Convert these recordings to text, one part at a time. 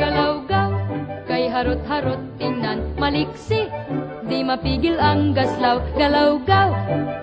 galaw-gaw Kay harot-harot tingnan maliksi Di mapigil ang gaslaw. Galaw-gaw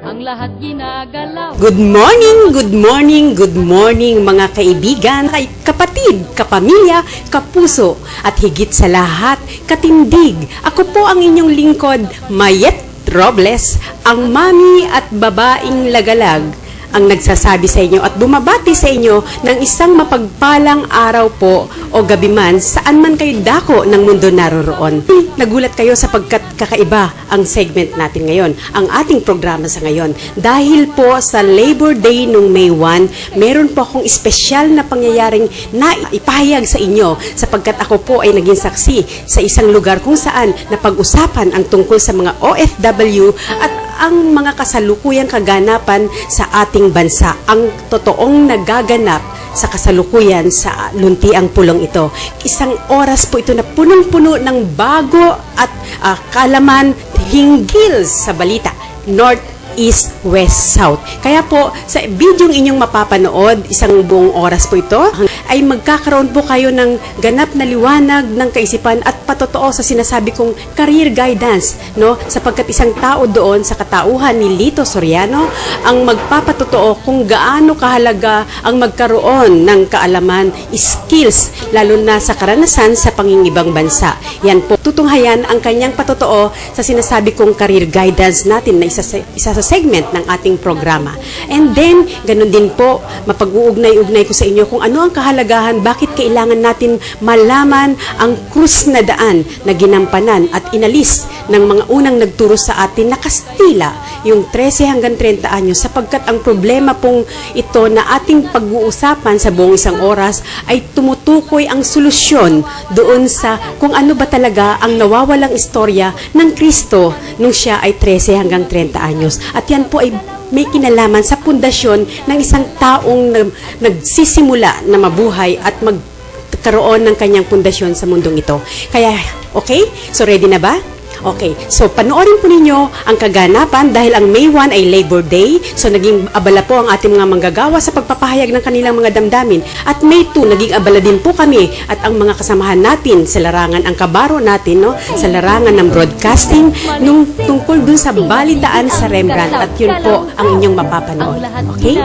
Ang lahat ginagalaw. Good morning, good morning, good morning mga kaibigan, kay kapatid, kapamilya, kapuso, at higit sa lahat, katindig. Ako po ang inyong lingkod, Mayet Robles, ang mami at babaing lagalag ang nagsasabi sa inyo at bumabati sa inyo ng isang mapagpalang araw po o gabi man saan man kayo dako ng mundo naroroon. Nagulat kayo sapagkat kakaiba ang segment natin ngayon, ang ating programa sa ngayon. Dahil po sa Labor Day nung May 1, meron po akong espesyal na pangyayaring na ipahayag sa inyo sapagkat ako po ay naging saksi sa isang lugar kung saan napag-usapan ang tungkol sa mga OFW at ang mga kasalukuyang kaganapan sa ating bansa, ang totoong nagaganap sa kasalukuyan sa luntiang pulong ito. Isang oras po ito na punong-puno ng bago at ah, kalaman hinggil sa balita. North East, West, South. Kaya po, sa video inyong mapapanood, isang buong oras po ito, ay magkakaroon po kayo ng ganap na liwanag ng kaisipan at patotoo sa sinasabi kong career guidance, no? Sapagkat isang tao doon sa katauhan ni Lito Soriano ang magpapatotoo kung gaano kahalaga ang magkaroon ng kaalaman, skills, lalo na sa karanasan sa pangingibang bansa. Yan po, tutunghayan ang kanyang patotoo sa sinasabi kong career guidance natin na isa sa, isa sa segment ng ating programa. And then, ganun din po, mapag-uugnay-ugnay ko sa inyo kung ano ang kahalagahan, bakit kailangan natin malaman ang krus na daan na ginampanan at inalis ng mga unang nagturo sa atin na Kastila, yung 13 hanggang 30 anyos, sapagkat ang problema pong ito na ating pag-uusapan sa buong isang oras ay tumutukoy ang solusyon doon sa kung ano ba talaga ang nawawalang istorya ng Kristo nung siya ay 13 hanggang 30 anyos. At yan po ay may kinalaman sa pundasyon ng isang taong nag- nagsisimula na mabuhay at magkaroon ng kanyang pundasyon sa mundong ito. Kaya, okay? So, ready na ba? Okay, so panoorin po ninyo ang kaganapan dahil ang May 1 ay Labor Day. So naging abala po ang ating mga manggagawa sa pagpapahayag ng kanilang mga damdamin. At May 2, naging abala din po kami at ang mga kasamahan natin sa larangan, ang kabaro natin no, sa larangan ng broadcasting nung tungkol dun sa balitaan sa Rembrandt. At yun po ang inyong mapapanood. Okay?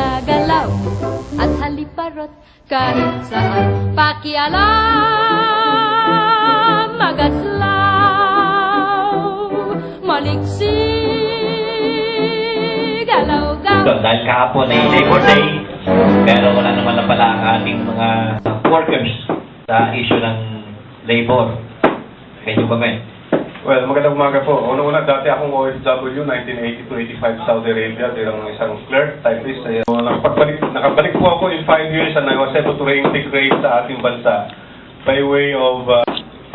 At haliparot kahit saan Pakialam Magaslaw Maliksi Galaw-gaw So, dahil kahapon ay Labor Day, pero wala naman na pala ang ating mga workers sa issue ng labor. Medyo ba, men? Well, magandang umaga po. Una-una, dati akong OFW, 1980 to 85 Saudi Arabia, bilang isang clerk, typist. Ayun, nakabalik, nakabalik po ako in 5 years and I was able to reintegrate sa ating bansa by way of uh,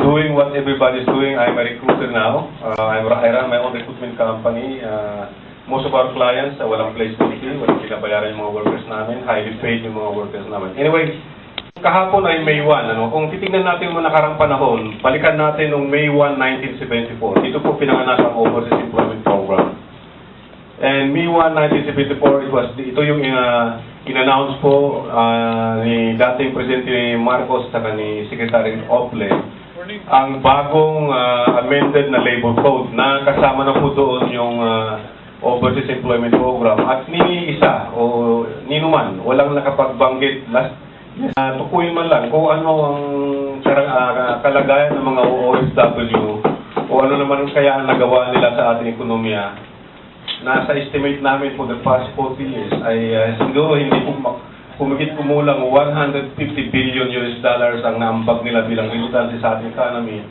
doing what everybody's doing. I'm a recruiter now. Uh, I'm, I run my own recruitment company. Uh, most of our clients, uh, walang placement fee, walang pinabayaran yung mga workers namin, highly paid yung mga workers namin. Anyway, Kahapon ay May 1, ano? Kung titingnan natin yung nakarang panahon, balikan natin noong May 1, 1974. Dito po pinanganak ang Overseas Employment Program. And May 1, 1974, it was, ito yung uh, in-announce po uh, ni dating Presidente Marcos at ni Secretary Ople ang bagong uh, amended na labor code na kasama na po doon yung uh, Overseas Employment Program at ni isa o ninuman, walang nakapagbanggit last Uh, tukuyin man lang kung ano ang ah, kalagayan ng mga OFW o ano naman kaya ang nagawa nila sa ating ekonomiya. Nasa estimate namin for the past 40 years ay uh, siguro hindi po kumigit kumulang 150 billion US dollars ang naambag nila bilang remittance sa ating economy.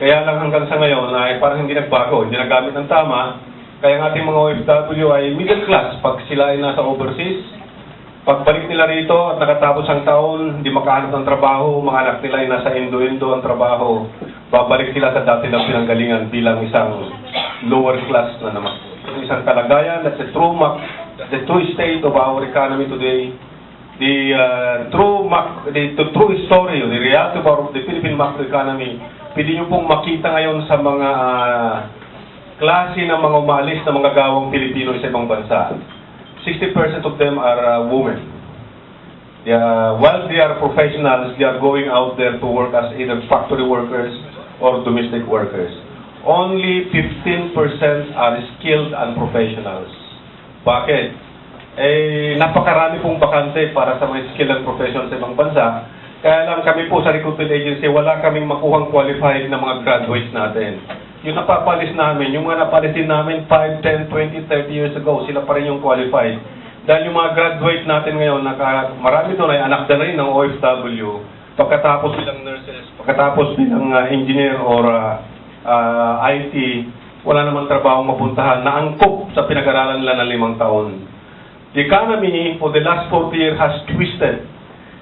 Kaya lang hanggang sa ngayon ay parang hindi nagbago, hindi nagamit ng tama. Kaya ang ating mga OFW ay middle class pag sila ay nasa overseas, Pagbalik nila rito at nakatapos ang taon, hindi makahanap ng trabaho, mga anak nila ay nasa Indo-Indo ang trabaho, babalik sila sa dati ng pinanggalingan bilang isang lower class na naman. Isang kalagayan, that's the true, the true state of our economy today. The uh, true the, the true story, the reality of the Philippine macroeconomy, pwede nyo pong makita ngayon sa mga ah, klase ng mga umalis na mga gawang Pilipino sa ibang bansa. 60% of them are uh, women. They are, while they are professionals, they are going out there to work as either factory workers or domestic workers. Only 15% are skilled and professionals. Bakit? Eh, napakarami pong bakante para sa mga skilled and professionals sa ibang bansa. Kaya lang kami po sa recruitment agency, wala kaming makuhang qualified na mga graduates natin. Yung napapalis namin, yung mga napalis din namin 5, 10, 20, 30 years ago, sila pa rin yung qualified. Dahil yung mga graduate natin ngayon, naka, marami doon ay anak na rin ng OFW, pagkatapos bilang nurses, pagkatapos bilang uh, engineer or uh, uh, IT, wala namang trabaho mapuntahan na angkop sa pinag-aralan nila ng limang taon. The economy for the last 40 years has twisted.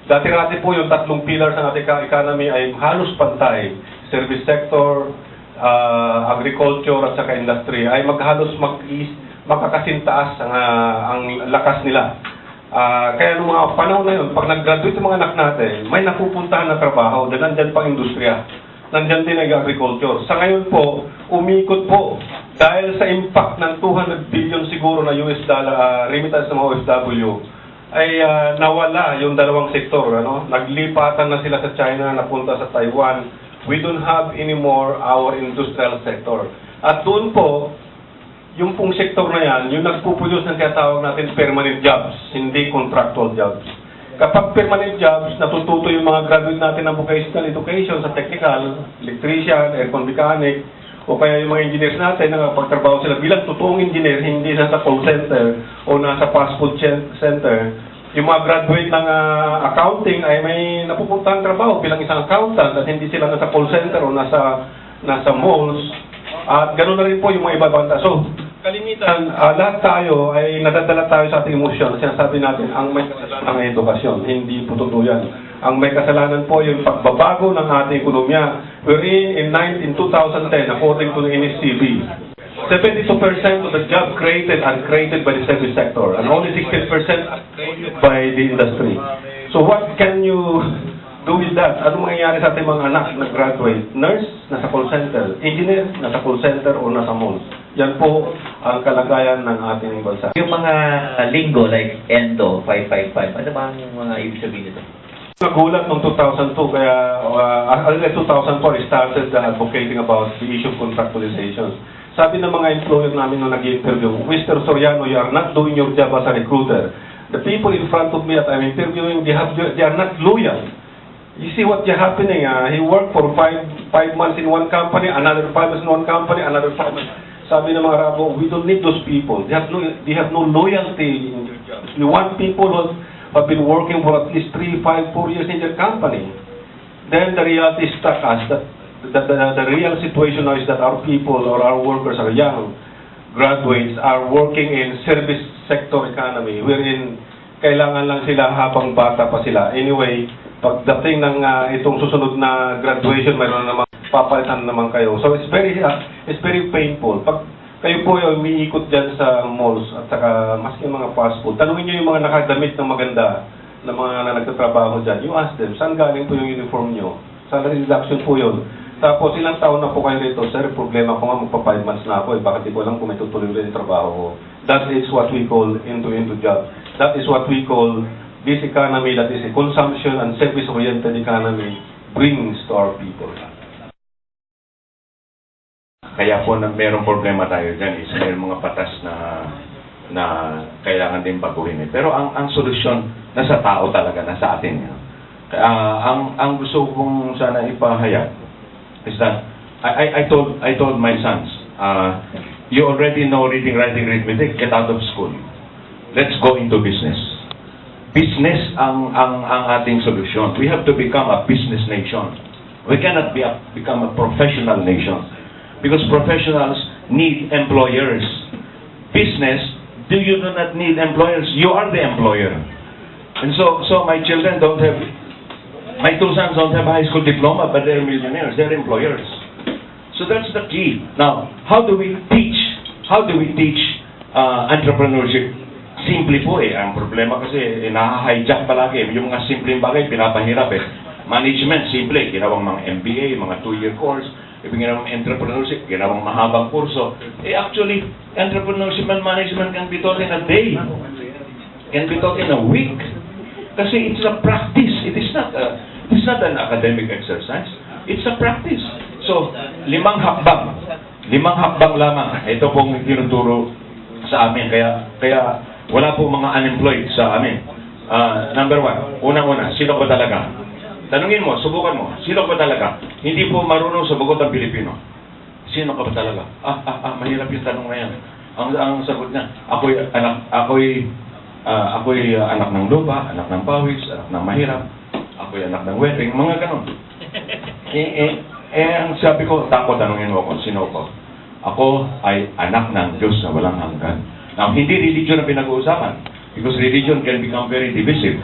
Dati-dati po yung tatlong pillars ng ating economy ay halos pantay. Service sector, uh, agriculture at saka industry ay maghalos mag makakasintaas ang, ah, ang lakas nila. Ah, kaya noong mga panahon na yun, pag nag-graduate yung mga anak natin, may napupuntahan na trabaho dahil nandyan pang industriya. Nandyan din ang agriculture. Sa ngayon po, umikot po dahil sa impact ng 200 billion siguro na US dollar ah, remittance ng mga OFW ay ah, nawala yung dalawang sektor. Ano? Naglipatan na sila sa China, napunta sa Taiwan. We don't have anymore our industrial sector. At doon po, yung pong sektor na yan, yung nagpuproduce ng tinatawag natin permanent jobs, hindi contractual jobs. Kapag permanent jobs, natututo yung mga graduate natin ng vocational education sa technical, electrician, aircon mechanic, o kaya yung mga engineers natin na pagtrabaho sila bilang totoong engineer, hindi nasa call center o nasa fast food center. Yung mga graduate ng ah, accounting ay may napupuntang trabaho bilang isang accountant at hindi sila nasa call center o nasa nasa malls. At ganoon na rin po yung mga iba banda. So, kalimitan, ah, lahat tayo ay nadadala tayo sa ating emosyon. Sinasabi natin, ang may kasalanan ang edukasyon. Hindi po totoo yan. Ang may kasalanan po yung pagbabago ng ating ekonomiya. Wherein in, 9, in 2010, according to the NSCB, 72% of the job created are created by the service sector and only 16% are created by the industry. So what can you do with that? Ano mangyayari sa ating mga anak na graduate? Nurse, nasa call center. Engineer, nasa call center o nasa malls. Yan po ang kalagayan ng ating bansa. Yung mga linggo like ENDO 555, ano ba ang mga ibig sabihin nito? Nagulat noong 2002, kaya uh, early 2004, I started uh, advocating about the issue of contractualization. Sabi ng mga employer namin nung nag-interview, Mr. Soriano, you are not doing your job as a recruiter. The people in front of me that I'm interviewing, they, have, they are not loyal. You see what is happening? Uh, he worked for five, five months in one company, another five months in one company, another five months. Sabi ng mga Rabo, we don't need those people. They have no, they have no loyalty in their jobs. We want people who have been working for at least three, five, four years in their company. Then the reality struck us that the, the, the real situation now is that our people or our workers are young graduates are working in service sector economy wherein kailangan lang sila habang bata pa sila. Anyway, pagdating ng ah, itong susunod na graduation, mayroon na naman papalitan naman kayo. So it's very ah, it's very painful. Pag kayo po yung umiikot dyan sa malls at saka maski mga fast food, tanungin nyo yung mga nakadamit ng maganda na mga na nagtatrabaho dyan. You ask them, saan galing po yung uniform nyo? Salary reduction po yun. Tapos ilang taon na po kayo rito, sir, problema ko nga magpa 5 months na ako eh, bakit di ko alam kung may tutuloy ulit yung trabaho ko. That is what we call into-into job. That is what we call this economy that is a consumption and service-oriented economy brings to our people. Kaya po na merong problema tayo dyan is may mga patas na na kailangan din baguhin. Eh. Pero ang ang solusyon nasa tao talaga, nasa atin. Yan. Ah, ang ang gusto kong sana ipahayag is that I, I, I told I told my sons, uh, you already know reading, writing, arithmetic, get out of school. Let's go into business. Business ang ang ang ating solusyon. We have to become a business nation. We cannot be a, become a professional nation because professionals need employers. Business, do you do not need employers? You are the employer. And so, so my children don't have, my two sons don't have high school diploma, but they're millionaires. They're employers. So that's the key. Now, how do we teach? How do we teach uh, entrepreneurship? Simple po eh. Ang problema kasi, eh, naha-hijack palagi. Yung mga simpleng bagay, pinapahirap eh. Management, simple. Ginawang mga MBA, mga two-year course. Ibig ginawang entrepreneurship, ginawang mahabang kurso. Eh actually, entrepreneurship and management can be taught in a day. Can be taught in a week. Kasi it's a practice. It is not a, it's not an academic exercise. It's a practice. So, limang hakbang. Limang hakbang lamang. Ito pong tinuturo sa amin. Kaya, kaya wala po mga unemployed sa amin. Ah, number one, unang-una, sino ba talaga? Tanungin mo, subukan mo, sino ba talaga? Hindi po marunong sumagot ang Pilipino. Sino ka ba talaga? Ah, ah, ah, mahirap yung tanong na yan. Ang, ang sagot niya, ako'y anak, ako'y, ah, ako'y ah, anak ng lupa, anak ng pawis, anak ng mahirap, ako'y anak ng wedding, mga ganon. Eh, eh, eh, ang sabi ko, takot, tanungin mo ako, sino ko? Ako ay anak ng Diyos na walang hanggan. Now, hindi religion ang pinag-uusapan. Because religion can become very divisive.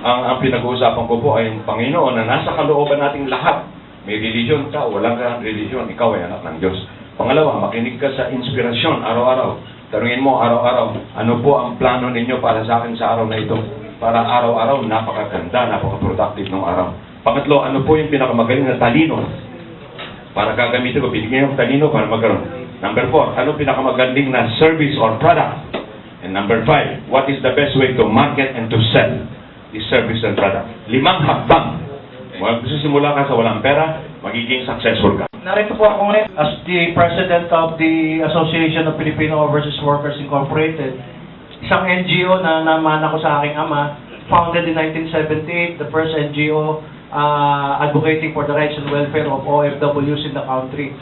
Ang, ang pinag-uusapan ko po ay yung Panginoon na nasa kalooban nating lahat. May religion ka, walang ka religion, ikaw ay anak ng Diyos. Pangalawa, makinig ka sa inspirasyon araw-araw. Tanungin mo araw-araw, ano po ang plano ninyo para sa akin sa araw na ito? Para araw-araw, napakaganda, napaka-productive ng araw. Pangatlo, ano po yung pinakamagaling na talino? Para gagamitin ko, binigyan yung talino para magkaroon. Number four, ano pinakamagaling na service or product? And number five, what is the best way to market and to sell this service and product? Limang hakbang. Well, simula ka sa walang pera, magiging successful ka. Narito po ako ngayon as the President of the Association of Filipino Overseas Workers Incorporated, isang NGO na naman ako sa aking ama, founded in 1978, the first NGO uh, advocating for the rights and welfare of OFWs in the country.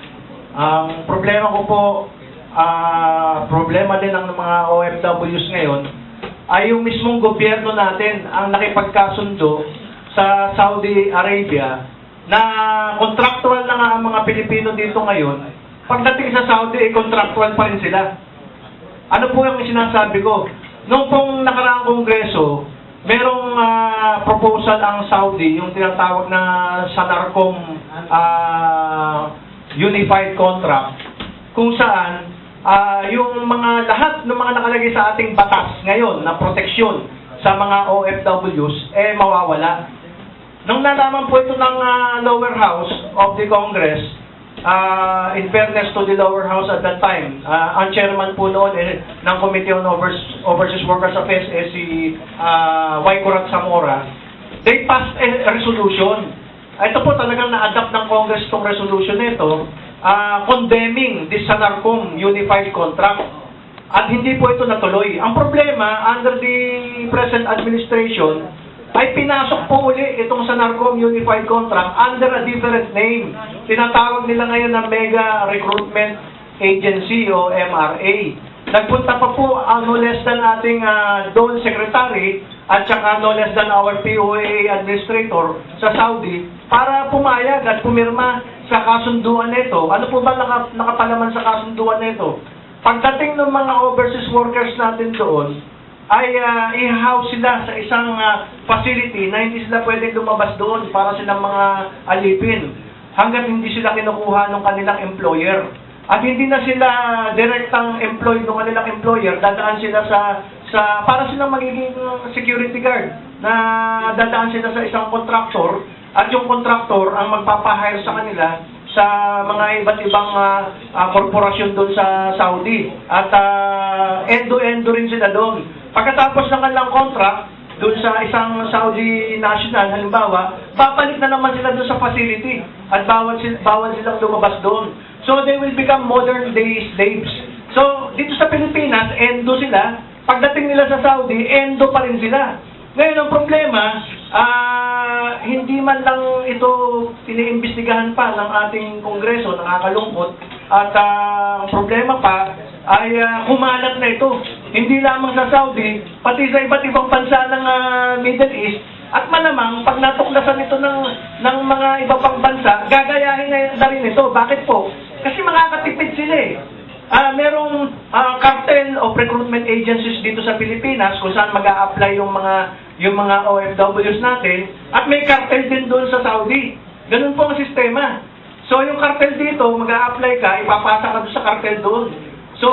Ang problema ko po, ah, problema din ng mga OFWs ngayon, ay yung mismong gobyerno natin ang nakipagkasundo sa Saudi Arabia na contractual na nga ang mga Pilipino dito ngayon, pagdating sa Saudi, eh, contractual pa rin sila. Ano po yung sinasabi ko? Noong pong nakaraang kongreso, merong ah, proposal ang Saudi, yung tinatawag na Sanarcom ah, Unified Contract, kung saan ah, yung mga lahat ng mga nakalagay sa ating batas ngayon na proteksyon sa mga OFWs, eh mawawala. Nung nalaman po ito ng ah, lower house of the Congress, ah, in fairness to the lower house at that time, ah, ang chairman po noon eh, ng Committee on Overs- Overseas Workers Affairs eh, si uh, Waikurat Zamora, they passed a resolution. Ito po talagang na-adapt ng Congress itong resolution nito, ah, condemning this Sanarcom Unified Contract. At hindi po ito natuloy. Ang problema, under the present administration, ay pinasok po uli itong sa Unified Contract under a different name. Tinatawag nila ngayon na Mega Recruitment Agency o MRA. Nagpunta pa po ang no less than ating uh, Dole Secretary at saka no less than our POA Administrator sa Saudi para pumayag at pumirma sa kasunduan nito. Ano po ba naka, nakapalaman sa kasunduan nito? Pagdating ng mga overseas workers natin doon, ay uh, i-house sila sa isang ah, facility na hindi sila pwedeng lumabas doon para silang mga alipin hanggat hindi sila kinukuha ng kanilang employer. At hindi na sila direktang employed ng kanilang employer, dadaan sila sa sa para silang magiging security guard na dadaan sila sa isang contractor at yung contractor ang magpapahire sa kanila sa mga iba't ibang ah, ah, korporasyon doon sa Saudi. At ah, endo-endo rin sila doon. Pagkatapos ng kanilang contract, doon sa isang Saudi national, halimbawa, babalik na naman sila doon sa facility at bawal, sil- bawal silang lumabas doon. So they will become modern day slaves. So dito sa Pilipinas, endo sila. Pagdating nila sa Saudi, endo pa rin sila. Ngayon, ang problema, ah, hindi man lang ito tiniimbestigahan pa ng ating kongreso, nakakalungkot. At ah, ang problema pa ay ah, kumalat na ito. Hindi lamang sa Saudi, pati sa iba't ibang bansa ng ah, Middle East. At malamang, pag natuklasan ito ng, ng mga iba pang bansa, gagayahin na, rin ito. Bakit po? Kasi makakatipid sila eh. Ah, merong ah, cartel of recruitment agencies dito sa Pilipinas kung saan mag apply yung mga yung mga OFWs natin at may cartel din doon sa Saudi. Ganun po ang sistema. So yung cartel dito, mag apply ka, ipapasa ka doon sa cartel doon. So,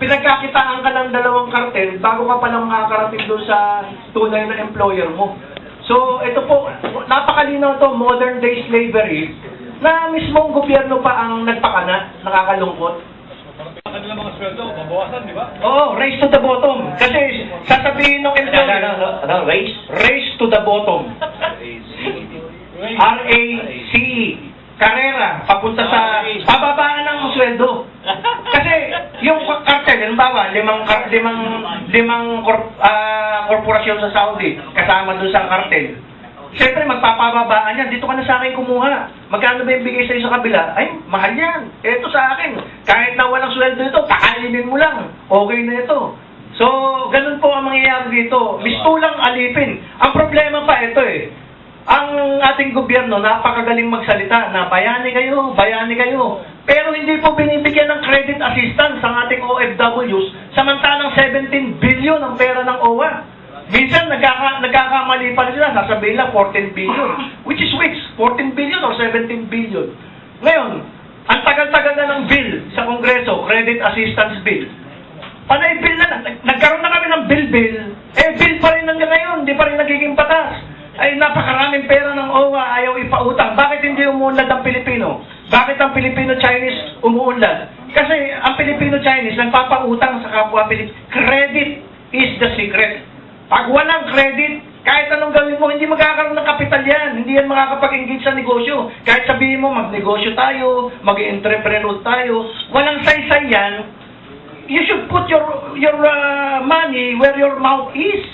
pinagkakitaan ka ng dalawang cartel bago ka pa lang makakarating doon sa tunay na employer mo. So, ito po, napakalinaw to modern day slavery na mismong gobyerno pa ang nagpakana, nakakalungkot. Kanila mga sweldo, mabawasan, di ba? Oo, race to the bottom. Kasi sasabihin ng Ano, ano, ano, employer, ano, race? race to the bottom. R-A-C-E. Karera, papunta sa pababaan ng sweldo. Kasi yung kartel, halimbawa, limang, limang, limang kor, ah, korporasyon sa Saudi, kasama dun sa kartel. Siyempre, magpapababaan yan. Dito ka na sa akin kumuha. Magkano ba yung bigay sa'yo sa kabila? Ay, mahal yan. Ito sa akin. Kahit na walang sweldo ito, kakainin mo lang. Okay na ito. So, ganun po ang mangyayari dito. Mistulang alipin. Ang problema pa ito eh. Ang ating gobyerno, napakagaling magsalita na bayani kayo, bayani kayo. Pero hindi po binibigyan ng credit assistance ang ating OFWs, samantalang 17 billion ang pera ng OWA. Minsan nagkaka, nagkakamali pa sila, sasabihin lang 14 billion. Which is which? 14 billion or 17 billion? Ngayon, ang tagal-tagal na ng bill sa Kongreso, credit assistance bill. Panay bill na, nag- nagkaroon na kami ng bill-bill, eh bill pa rin hanggang ngayon, hindi pa rin nagiging batas. Ay napakaraming pera ng OWA, ayaw ipautang. Bakit hindi umuunlad ang Pilipino? Bakit ang Pilipino-Chinese umuunlad? Kasi ang Pilipino-Chinese nagpapautang sa kapwa Pilipino. Credit is the secret. Pag walang credit, kahit anong gawin mo, hindi magkakaroon ng kapital yan. Hindi yan makakapag-engage sa negosyo. Kahit sabihin mo, magnegosyo tayo, mag-entrepreneur tayo, walang saysay yan, you should put your your uh, money where your mouth is.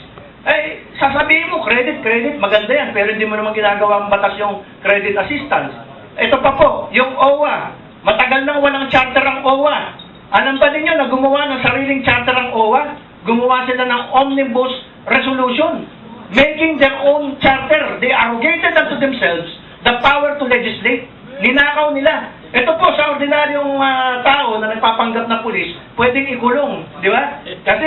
Eh, sasabihin mo, credit, credit, maganda yan, pero hindi mo naman ginagawa ang batas yung credit assistance. Ito pa po, yung OWA. Matagal nang walang charter ang OWA. Alam ba ninyo na gumawa ng sariling charter ang OWA? Gumawa sila ng omnibus resolution, making their own charter. They arrogated unto themselves the power to legislate. Ninakaw nila. Ito po sa ordinaryong ah, tao na nagpapanggap na pulis, pwedeng ikulong, di ba? Kasi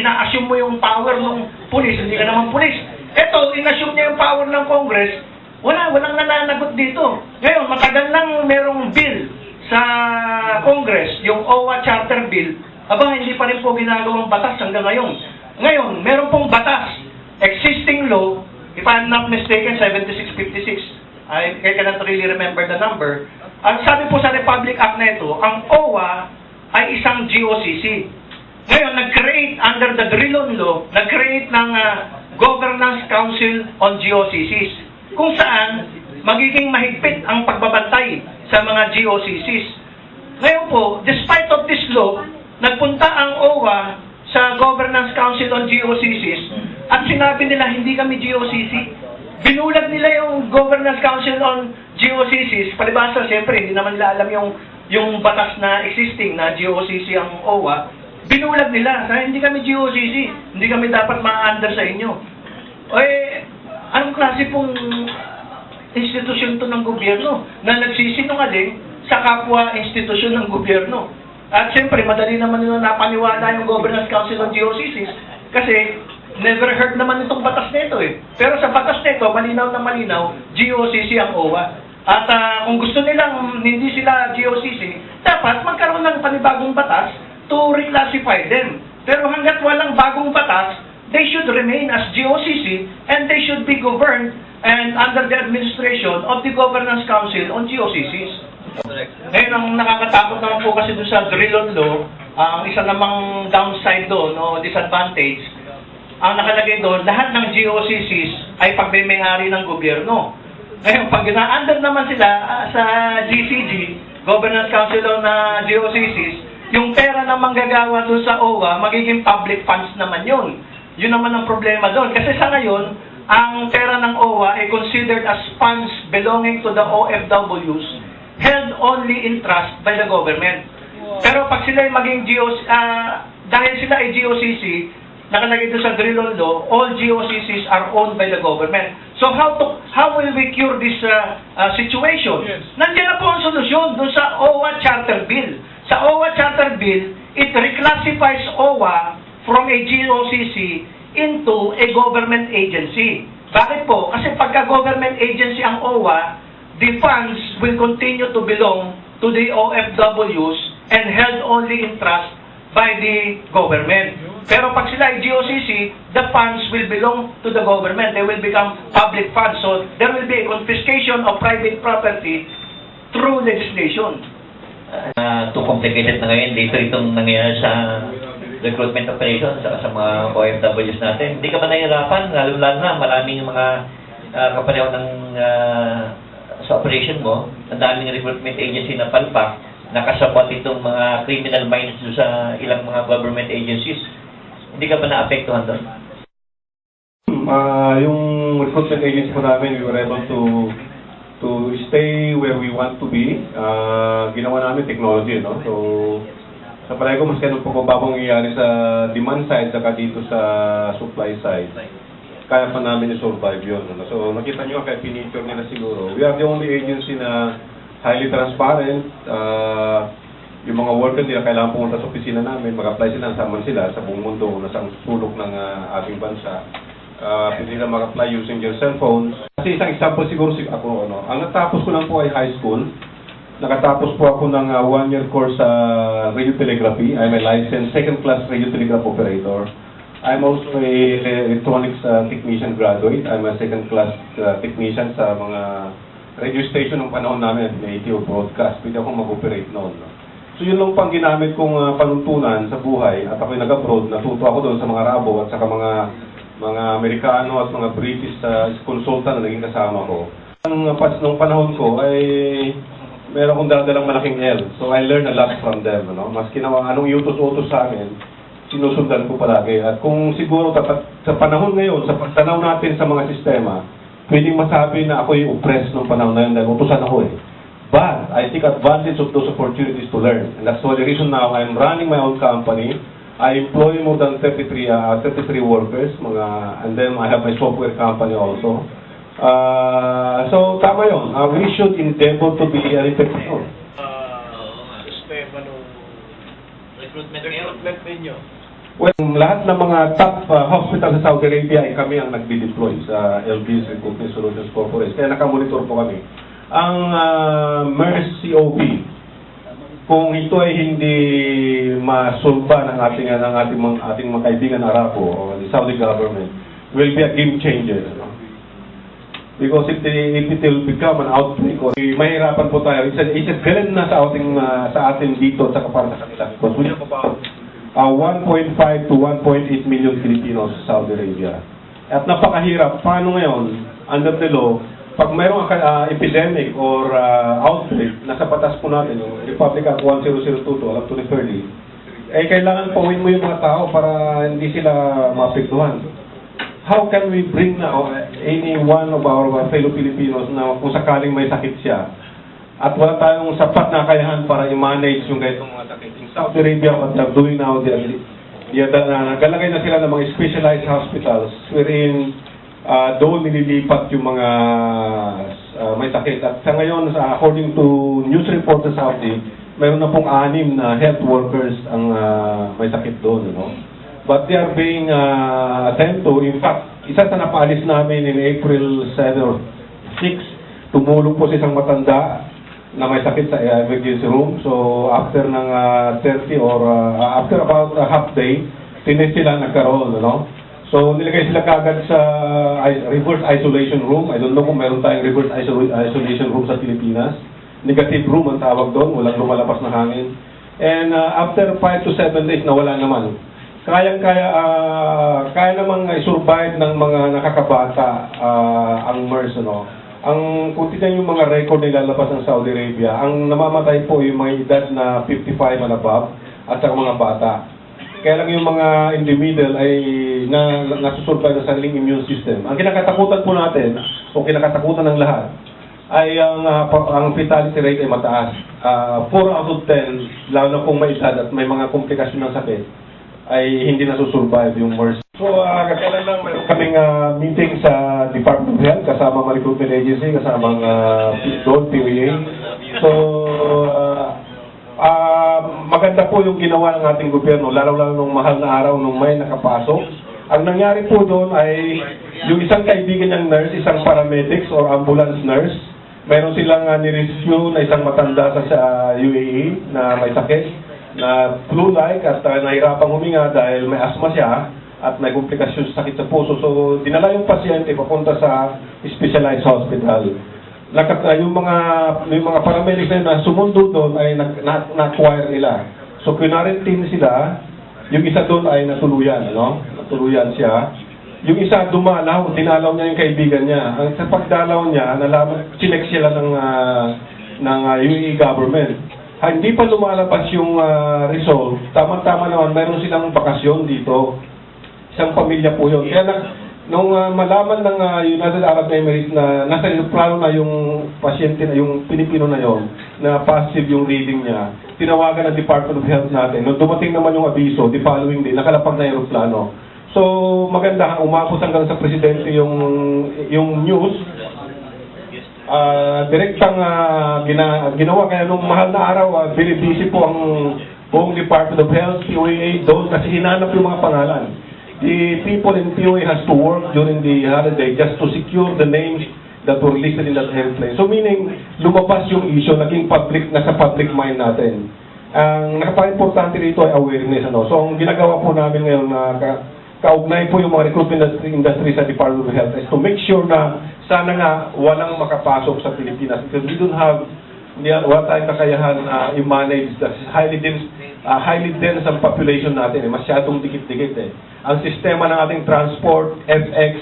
ina-assume mo yung power ng pulis, hindi ka naman pulis. Ito, in-assume niya yung power ng Congress, wala, walang nananagot dito. Ngayon, matagal nang merong bill sa Congress, yung OWA Charter Bill, aba, hindi pa rin po ginagawang batas hanggang ngayon. Ngayon, meron pong batas, existing law, if I'm not mistaken, 7656, I, cannot really remember the number. Ang sabi po sa Republic Act na ito, ang OWA ay isang GOCC. Ngayon, nag-create under the Drilon Law, nag-create ng ah, Governance Council on GOCCs, kung saan magiging mahigpit ang pagbabantay sa mga GOCCs. Ngayon po, despite of this law, nagpunta ang OWA sa Governance Council on GOCCs at sinabi nila hindi kami GOCC. Binulag nila yung Governance Council on GOCCs. Palibasa, siyempre, hindi naman nila yung, yung batas na existing na GOCC ang OWA. Binulag nila na hindi kami GOCC. Hindi kami dapat ma-under sa inyo. Eh, anong klase pong institusyon to ng gobyerno na nagsisinungaling sa kapwa institusyon ng gobyerno. At siyempre, madali naman nila napaniwala yung Governance Council on GOCCs kasi never heard naman itong batas nito eh. Pero sa batas nito, malinaw na malinaw, GOCC ang OWA. At ah, kung gusto nilang hindi sila GOCC, dapat magkaroon ng panibagong batas to reclassify them. Pero hanggat walang bagong batas, they should remain as GOCC and they should be governed and under the administration of the Governance Council on GOCCs. Ngayon, ang nakakatakot naman po kasi doon sa Drilon Law, ang isa namang downside doon, o disadvantage, ang nakalagay doon, lahat ng GOCCs ay pagmimayari ng gobyerno. Ngayon, pag gina-under naman sila ah, sa GCG, Governance Council on uh, GOCCs, yung pera na manggagawa doon sa OWA, magiging public funds naman yun. Yun naman ang problema doon. Kasi sa ngayon, ang pera ng OWA ay considered as funds belonging to the OFWs held only in trust by the government. Pero pag sila ay maging GOC, ah, dahil sila ay GOCC, nakalagay doon sa Drilon Law, all GOCCs are owned by the government. So how to how will we cure this ah, ah, situation? Yes. Nandiyan na po ang solusyon doon sa OWA Charter Bill. Sa OWA Charter Bill, it reclassifies OWA from a GOCC into a government agency. Bakit po? Kasi pagka government agency ang OWA, the funds will continue to belong to the OFWs and held only in trust by the government. Pero pag sila ay GOCC, the funds will belong to the government. They will become public funds. So there will be a confiscation of private property through legislation. uh, too complicated na ngayon dito itong nangyayari sa recruitment operation sa, sa mga OFWs natin. Hindi ka ba nahihirapan? Lalo-lalo na maraming mga uh, kapareho ng ah, sa operation mo, ang daming recruitment agency na palpak, nakasabot itong mga criminal minds sa ilang mga government agencies. Hindi ka ba naapektuhan doon? Ah, yung recruitment agency po namin, we were able to to stay where we want to be. Ah, ginawa namin technology, no? So, sa palagi ko, mas ganun po babang sa demand side saka dito sa supply side, kaya pa namin i-survive yun. Ano? So, nakita nyo kaya pinicture nila siguro. We are the only agency na highly transparent. Ah, yung mga worker nila kailangan pumunta sa opisina namin, mag-apply sila, saman sila sa buong mundo, nasa sulok ng ah, ating bansa. Uh, pwede nila mag-apply using their cellphones. Kasi isang example siguro sig ako, ano, ang natapos ko lang po ay high school. Nakatapos po ako ng uh, one-year course sa radio telegraphy. I'm a licensed second-class radio telegraph operator. I'm also a electronics uh, technician graduate. I'm a second-class uh, technician sa mga radio station ng panahon namin, ATO broadcast. Pwede akong mag-operate noon. No? So yun lang pang ginamit kong uh, panuntunan sa buhay at ako'y nag-abroad, natuto ako doon sa mga Rabo at saka mga mga Amerikano at mga British uh, consultant na naging kasama ko. Ang pas nung panahon ko ay meron akong dadalang malaking L. So I learned a lot from them. Ano? Mas kinawa, anong iutos-utos sa amin, sinusundan ko palagi. At kung siguro tapat, sa panahon ngayon, sa pagtanaw natin sa mga sistema, pwedeng masabi na ako yung oppressed nung panahon na yun dahil utusan ako eh. But I take advantage of those opportunities to learn. And that's why the reason now I'm running my own company. I employ more than 33, uh, 33 workers, mga, and then I have my software company also. Uh, so, tama yun. Uh, we should endeavor to be a reflection. sistema ng Recruitment recruitment ninyo. Well, lahat ng mga top uh, hospital sa Saudi Arabia ay kami ang nagdi-deploy sa LB's Recruitment Solutions Corporation. Kaya nakamonitor po kami. Ang uh, MERS COP, kung ito ay hindi masulba ng ating ng ating mga, ating mga kaibigan Arabo o the Saudi government, will be a game changer. No? Because if, the, if it will become an outbreak or mahirapan po tayo, it's a, it's a na sa ating, uh, sa atin dito at saka para sa kanila. Because we have about uh, 1.5 to 1.8 million Filipinos sa Saudi Arabia. At napakahirap, paano ngayon, under the law, pag mayroong uh, epidemic or uh, outbreak, nasa batas po natin, yung Republic Act 10022 up to the 30, eh kailangan pauwiin mo yung mga tao para hindi sila maapektuhan. How can we bring now any one of our fellow Filipinos na kung sakaling may sakit siya at wala tayong sapat na kakayahan para i-manage yung ganitong mga sakit. Saudi Arabia, what they're doing now, they're, they're, uh, nagalagay na sila ng mga specialized hospitals wherein uh, doon nililipat yung mga uh, may sakit. At sa ngayon, sa, according to news report sa Saudi, mayroon na pong anim na health workers ang uh, may sakit doon. You know? But they are being uh, attend to. In fact, isa sa napaalis namin in April 7 or 6, tumulong po sa isang matanda na may sakit sa uh, emergency room. So, after ng uh, 30 or uh, after about a half day, tinest sila nagkaroon, ano? So, nilagay sila kagad sa i- reverse isolation room. I don't know kung meron tayong reverse iso- isolation room sa Pilipinas. Negative room ang tawag doon, walang lumalabas na hangin. And uh, after 5 to 7 days, nawala naman. Kayang-kaya, ah, kaya namang i-survive ng mga nakakabata ah, ang MERS, ano. Ang, kung tignan yung mga record na ilalabas ng Saudi Arabia, ang namamatay po yung mga edad na 55 and above at saka mga bata. Kaya lang yung mga in the middle ay na, nasusurvive sa sariling immune system. Ang kinakatakutan po natin, o kinakatakutan ng lahat, ay ang, pa- ang fatality rate ay mataas. Ah, 4 out of 10, lalo na kung may edad at may mga komplikasyon ng sakit, ay hindi nasusurvive yung MERS. So, uh, kailan lang meron kaming ah, meeting sa Department of Health, kasama mga recruitment agency, kasama ang uh, PISDOL, POA. So, ah, ah, maganda po yung ginawa ng ating gobyerno, lalo-lalo nung mahal na araw nung may nakapasok. Ang nangyari po doon ay yung isang kaibigan niyang nurse, isang paramedics or ambulance nurse, meron silang uh, nirescue na isang matanda sa, sa UAE na may sakit na flu-like at uh, nahirapang huminga dahil may asthma siya at may komplikasyon sa sakit sa puso. So, dinala yung pasyente papunta sa specialized hospital. lakat na yung mga yung mga paramedics na yun na sumundo doon ay nag- na, na-acquire nila. So quarantine sila, yung isa doon ay natuluyan, ano? Natuluyan siya. Yung isa dumalaw, dinalaw niya yung kaibigan niya. Ang sa pagdalaw niya, nalaman, chinek sila ng ah, ng ah, UAE government. Ha, hindi pa lumalabas yung ah, result. Tama-tama naman, meron silang bakasyon dito. Isang pamilya po yun. Kaya nag, nung ah, malaman ng ah, United Arab Emirates na nasa plano na yung pasyente na, yung Pilipino na yon na positive yung reading niya, tinawagan ng Department of Health natin. Nung dumating naman yung abiso, the following day, nakalapag na aeroplano. So, maganda, umabot hanggang sa presidente yung, yung news, Ah, direktang ah, gina, ginawa kaya nung mahal na araw, uh, very busy po ang buong Department of Health, POA doon kasi hinanap yung mga pangalan. The people in POA has to work during the holiday just to secure the names that were listed in that airplane. So meaning, lumabas yung issue, naging public, nasa public mind natin. Ang nakapaka-importante rito ay awareness. Ano? So ang ginagawa po namin ngayon na ka, kaugnay po yung mga recruitment industry, sa Department of Health is to make sure na sana nga walang makapasok sa Pilipinas because we don't have wala tayong kakayahan na i-manage the highly dense, ah, highly dense ang population natin. Eh. Masyadong dikit-dikit eh. Ang sistema ng ating transport, FX,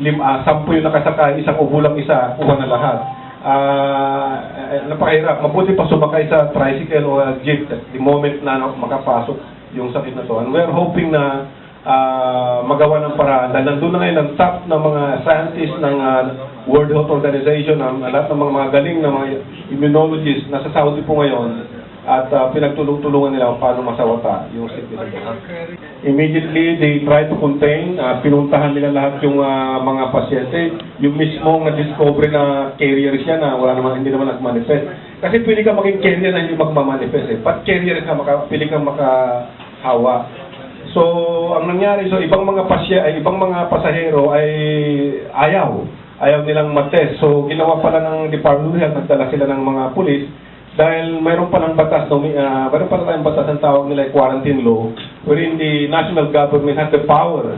lim, ah, sampu yung nakasakay, isang ubo lang isa, kuha na lahat. Ah, eh, napakahirap. Mabuti pa sumakay sa tricycle o ah, jeep the moment na makapasok yung sakit na to. And we're hoping na ah, magawa ng paraan. Dahil nandun na ngayon ang top ng mga scientists ng ah, World Health Organization, ang lahat ng mga, mga galing na mga immunologists nasa Saudi po ngayon at ah, pinagtulong-tulungan nila kung paano masawata yung to. Immediately, they try to contain, ah, pinuntahan nila lahat yung ah, mga pasyente, yung mismong na-discover na carrier siya na wala naman, hindi naman nag-manifest. Kasi pwede ka maging carrier na hindi magmamanifest eh. But carrier ka, maka, pwede kang makahawa. So, ang nangyari, so ibang mga pasya, ay ibang mga pasahero ay ayaw. Ayaw nilang matest. So, ginawa pala ng Department of Health, nagdala sila ng mga pulis dahil mayroon pa ng batas, no, uh, mayroon pa tayong batas ang tawag nila quarantine law, wherein the national government has the power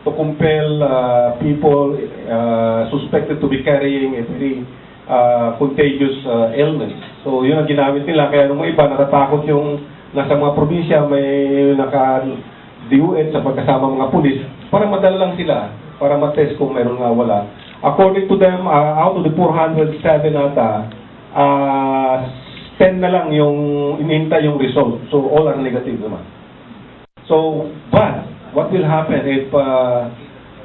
to compel uh, people uh, suspected to be carrying a very uh, contagious uh, illness. So, yun ang ginamit nila. Kaya nung iba, natatakot yung nasa mga probinsya, may naka DUN sa pagkasama mga pulis, para madala lang sila, para matest kung meron nga wala. According to them, uh, out of the 407 ata, uh, 10 na lang yung inintay yung result. So, all are negative naman. So, but, what will happen if uh,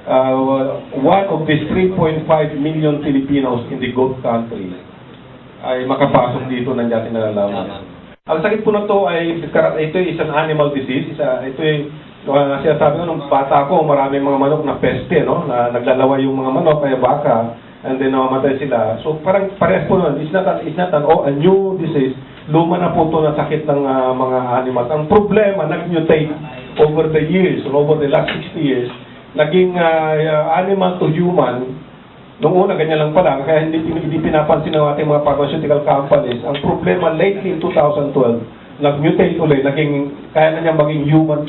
uh, one of these 3.5 million Filipinos in the Gulf countries ay makapasok dito ng natin nalalaman. Ang sakit po na to ay, ito ay isang animal disease. Isa, ito ay, uh, sinasabi ko, nung bata ko, maraming mga manok na peste, no? na naglalaway yung mga manok, kaya baka, and then namamatay sila. So parang parehas po nun, it's not, an, it's not an, oh, a new disease, luma na po ito na sakit ng ah, mga animals. Ang problema, nag-mutate over the years, or over the last 60 years, naging ah, animal to human, Nung una, ganyan lang pala, kaya hindi, hindi pinapansin ng ating mga pharmaceutical companies. Ang problema, lately in 2012, nag-mutate ulit, naging, kaya na niya maging human